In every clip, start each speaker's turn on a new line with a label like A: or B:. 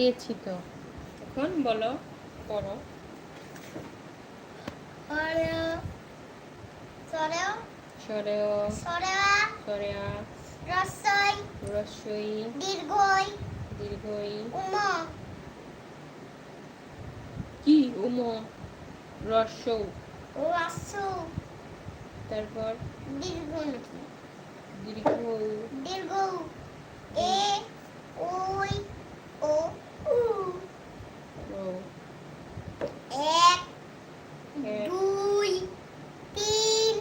A: দিয়েছি তো। এখন বলো পড়ো।
B: সরেও।
A: সরেও।
B: সরেওয়া
A: সরেয়া।
B: রসই। দীর্ঘই।
A: দীর্ঘই।
B: উম।
A: কি? উম। রস্য
B: রসু
A: তারপর?
B: দীর্ঘ নাকি
A: দীর্ঘ
B: দীর্ঘ এ ওই ও উ
A: ও
B: এক
A: এক,
B: দুই তিন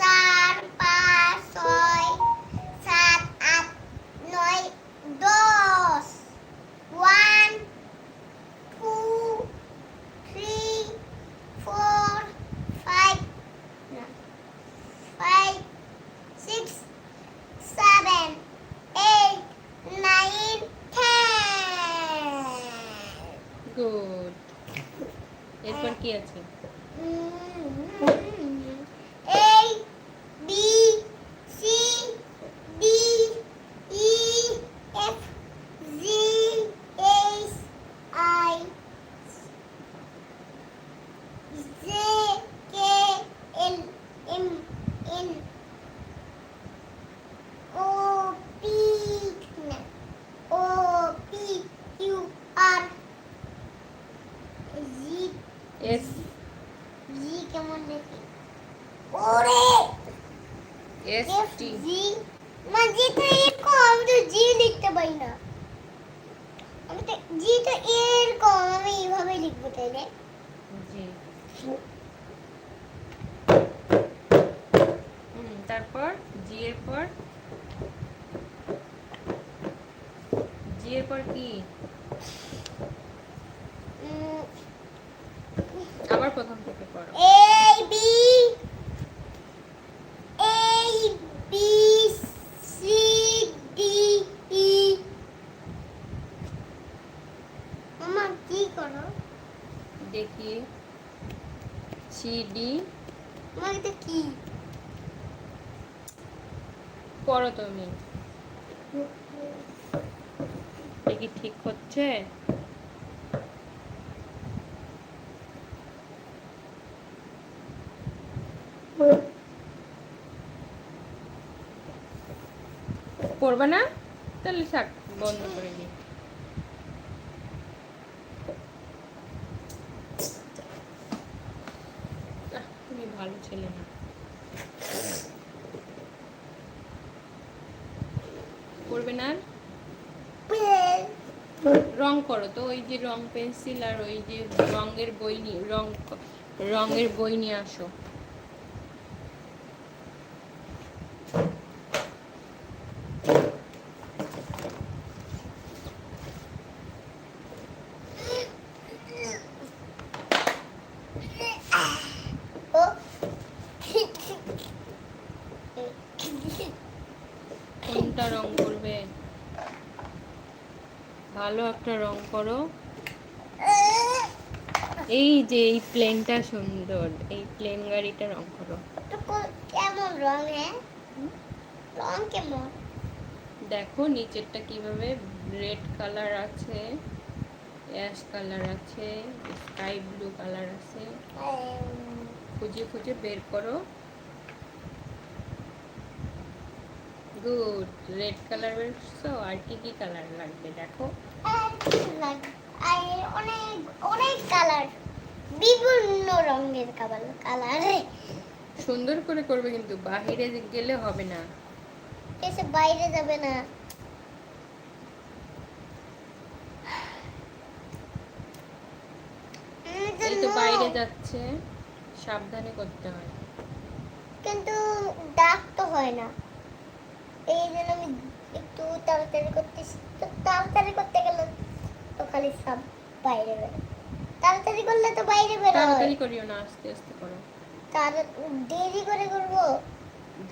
B: চার পাঁচ ছয় সাত আট নয় দশ one two three four five five six seven eight nine ten
A: good এরপর কি আছে এস টি
B: মা জি তো এরকম আমি তো জি লিখতে পারি না। আমি তো জি তো এরকম আমি এইভাবে লিখব তাইলে।
A: জি তারপর জি এর পর? জি এর পর কি? আবার প্রথম থেকে পড়ো
B: A B A B C D E মামা কি করো
A: দেখি সি ডি
B: তোমার এটা কি
A: পড়ো তুমি কি ঠিক হচ্ছে? পড়বে না? তাহলে থাক বন্ধ করে দিই আহ, তুমি ভালো ছেলে না করবে না আর? রং করো তো ওই যে রং পেন্সিল আর ওই যে রঙের বই নিয়ে রং রঙের বই নিয়ে আসো।
B: ও
A: কোনটা রং করবে ভালো একটা রং করো। এই যে এই প্লেনটা সুন্দর এই প্লেন গাড়িটা রং করো।
B: কেমন রং হ্যাঁ? রং কেমন?
A: দেখো নিচেরটা কীভাবে রেড কালার আছে অ্যাশ কালার আছে স্কাই ব্লু কালার আছে। খুঁজে খুঁজে বের করো। গুড রেড কালার বেরছো আর কি কি কালার লাগবে দেখো।
B: অনেক অনেক কালার বিভিন্ন রঙের কালার কালার
A: সুন্দর করে করবে কিন্তু বাহিরে গেলে হবে না।
B: এসে বাইরে যাবে না।
A: এই তো বাইরে যাচ্ছে সাবধানে করতে হয়।
B: কিন্তু ডাক তো হয় না। এই জন্য আমি একটু তাড়াতাড়ি করতেছি তো তাড়াতাড়ি করতে খালি সব বাইরে বেরো। তাড়াতাড়ি করলে তো বাইরে বেরোয়।
A: তাড়াতাড়ি করিও না আস্তে আস্তে করো।
B: তার দেরি করে করব?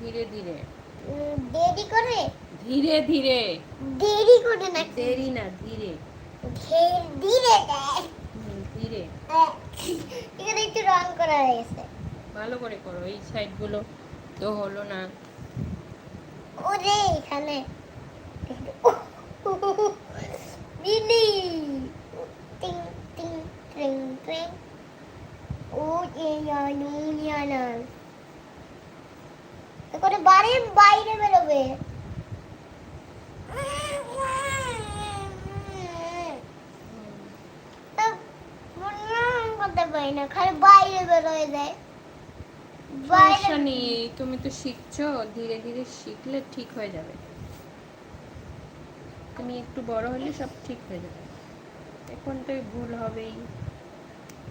A: ধীরে ধীরে।
B: দেরি করে?
A: ধীরে ধীরে।
B: দেরি করে নাকি?
A: দেরি না ধীরে।
B: ধীরে ধীরে। এখানে একটু রং করা হয়েছে।
A: ভালো করে করো এই সাইডগুলো তো হলো না।
B: ওরে এখানে। ইলি টিং টিং ট্রিং ট্রিং ও ইউনিয়ানা এখন বাড়ির বাইরে বেরোবে পারি না খালি বাইরে বেরোয় দেয়
A: সমস্যা নেই তুমি তো শিখছো, ধীরে ধীরে শিখলে ঠিক হয়ে যাবে। তুমি একটু বড় হলে সব ঠিক হয়ে যাবে। এখন তো ভুল হবেই।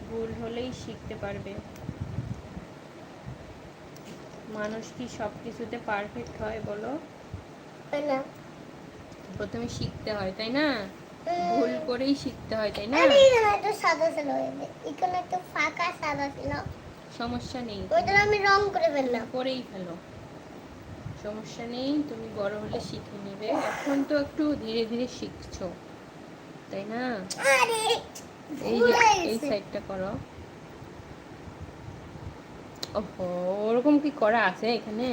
A: ভুল হলেই শিখতে পারবে। মানুষ কি সব কিছুতে পারফেক্ট হয় বলো?
B: না?
A: প্রথমে শিখতে হয় তাই না? ভুল করেই শিখতে হয় তাই না?
B: একটু সাদা ছিল। এখানে একটু ফাঁকা সাদা ছিল।
A: সমস্যা নেই।
B: ওইটা আমি রং করে ফেললাম।
A: করেই ফেলো। সমস্যা নেই তুমি বড় হলে শিখে নেবে। এখন তো একটু ধীরে ধীরে শিখছো তাই না? এই এই সাইডটা করো। ওহো ওরকম কি করা আছে এখানে?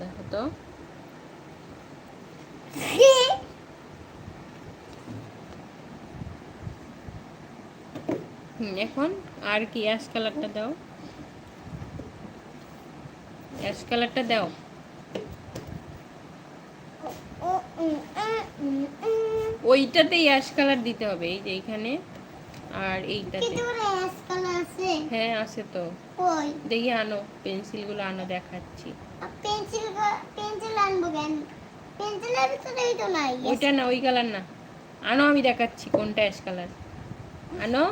A: দেখো তো। এখন আর কি অ্যাশ কালারটা দাও। অ্যাশ কালারটা দাও। ওইটাতেই অ্যাশ কালার দিতে হবে এই যে এইখানে আর এইটাতে। হ্যাঁ আছে তো। দেখি আনো পেন্সিলগুলো আনো দেখাচ্ছি।
B: পেন্সিল পেন্সিল আনব কেন? পেন্সিলের ভিতরেই তো নাই
A: ওইটা না ওই কালার না। আনো আমি দেখাচ্ছি কোনটা অ্যাশ কালার। আনো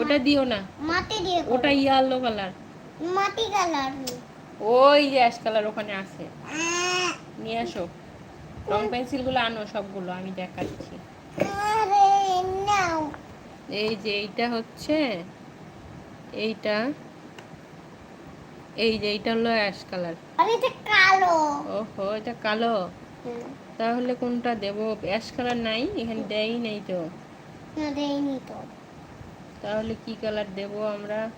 A: ওটা দিও না।
B: মাটি
A: ওটা ইয়েলো কালার।
B: মাটি কালার।
A: ওই যে অ্যাশ কালার ওখানে আছে। নিয়ে আসো। রং পেন্সিলগুলো আনো সবগুলো আমি দেখাচ্ছি। এই যে এইটা হচ্ছে এইটা এই যে এইটা হলো অ্যাশ কালার।
B: আরে এটা কালো।
A: ওহো এটা কালো। তাহলে কোনটা দেব? অ্যাশ কালার নাই এখানে দেয়ই নেই তো।
B: না দেয়নি তো।
A: তাহলে কি কালার দেব আমরা?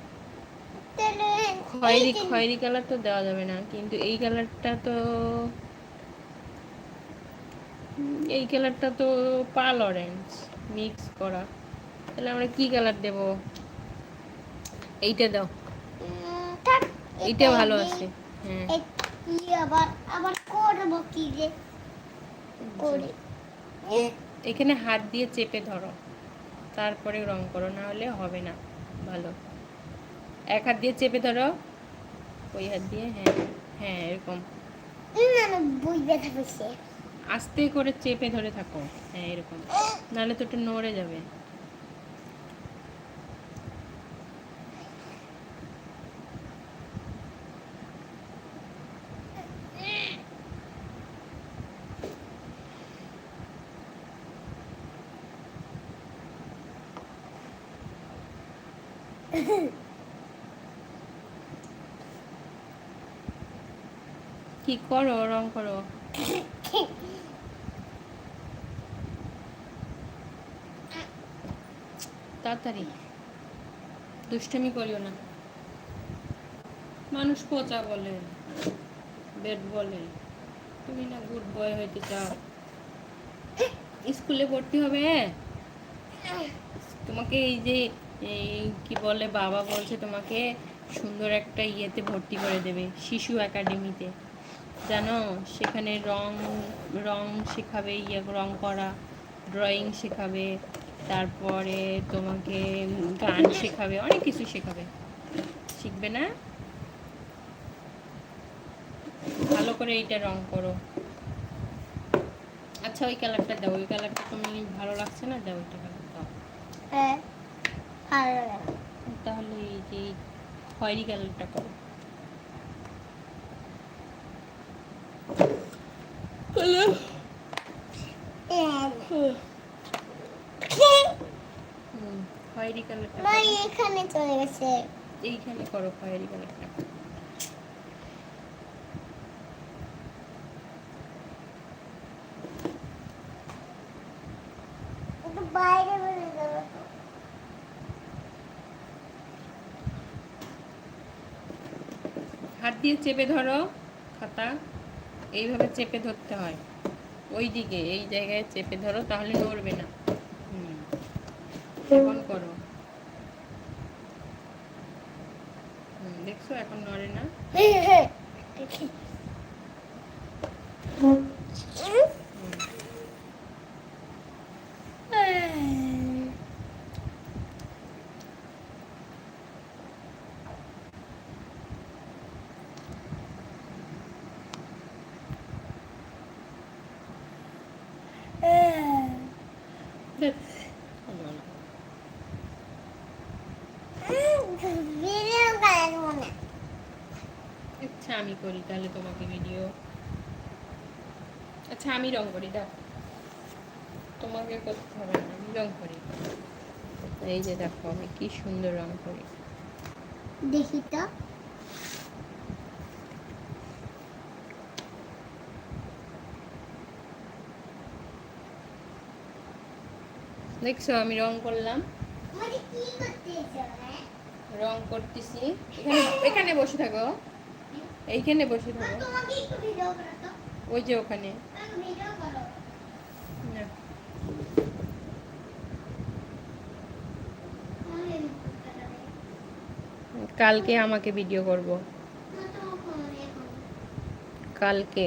A: খয়েরি খয়েরি কালার তো দেওয়া যাবে না, কিন্তু এই কালারটা তো, এই কালারটা তো পাল অরেঞ্জ মিক্স করা। তাহলে আমরা কি কালার দেব? এইটা দাও। এইটা ভালো আছে হ্যাঁ। এখানে হাত দিয়ে চেপে ধরো, তারপরে রং করো, না হলে হবে না, ভালো। এক হাত দিয়ে চেপে ধরো। ওই হাত দিয়ে হ্যাঁ হ্যাঁ এরকম। আস্তে করে চেপে ধরে থাকো। হ্যাঁ এরকম। নাহলে তো একটু নড়ে যাবে। কি করো? রং করো। তাড়াতাড়ি। দুষ্টুমি করিও না। মানুষ পচা বলে বেড বলে। তুমি না গুড বয় হইতে চাও। স্কুলে ভর্তি হবে? তোমাকে এই যে কি বলে, বাবা বলছে তোমাকে সুন্দর একটা ইয়েতে ভর্তি করে দেবে, শিশু একাডেমিতে জানো সেখানে রং রং শেখাবে ইয়ে রং করা ড্রয়িং শেখাবে তারপরে তোমাকে গান শেখাবে অনেক কিছু শেখাবে। শিখবে না? ভালো করে এইটা রং করো। আচ্ছা ওই কালারটা দাও ওই কালারটা তুমি ভালো লাগছে না? দাও ওইটা কালার দাও।
B: হ্যাঁ
A: তাহলে এই যে খয়েরি কালারটা করো হুম, খয়েরি কালারটা
B: মা এখানে চলে গেছে।
A: এইখানে করো খয়েরি কালারটা
B: বাইরে বেরিয়ে যাবে
A: হাত দিয়ে চেপে ধরো খাতা। এইভাবে চেপে ধরতে হয়। ওই দিকে এই জায়গায় চেপে ধরো তাহলে নড়বে না। হুম। এখন করো। দেখছ? এখন নড়ে না
B: ভিডিও করার মনে
A: আচ্ছা আমি করি তাহলে তোমাকে ভিডিও আচ্ছা আমি রং করি দাও। তোমাকে করতে হবে না আমি রং করি। এই যে দেখো আমি কি সুন্দর রং করি।
B: দেখি তো।
A: দেখছ আমি রং করলাম।
B: হ্যাঁ?
A: রং করতেছি। এখানে এখানে বসে থাকো। এইখানে বসে থাকো। ওই যে ওখানে। কালকে আমাকে ভিডিও করব।
B: তোমার
A: কালকে।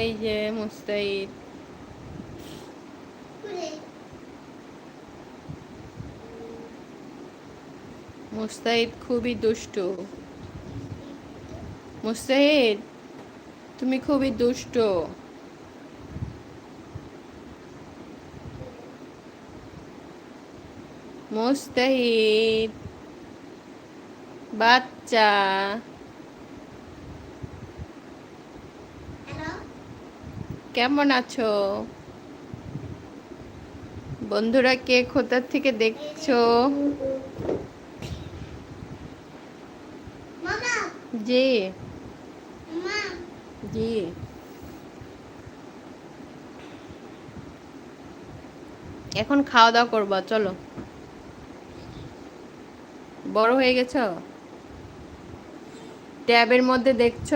A: এই যে মুস্তাইদ
B: খুলে
A: মুস্তাহিদ খুবই দুষ্টু। মুস্তাহিদ তুমি খুবই দুষ্ট। মুস্তাহিদ বাচ্চা। কেমন আছো? বন্ধুরা, কে কোথার থেকে দেখছ? জি। জি। এখন খাওয়া দাওয়া করবা, চলো। বড় হয়ে গেছো? ট্যাবের মধ্যে দেখছ?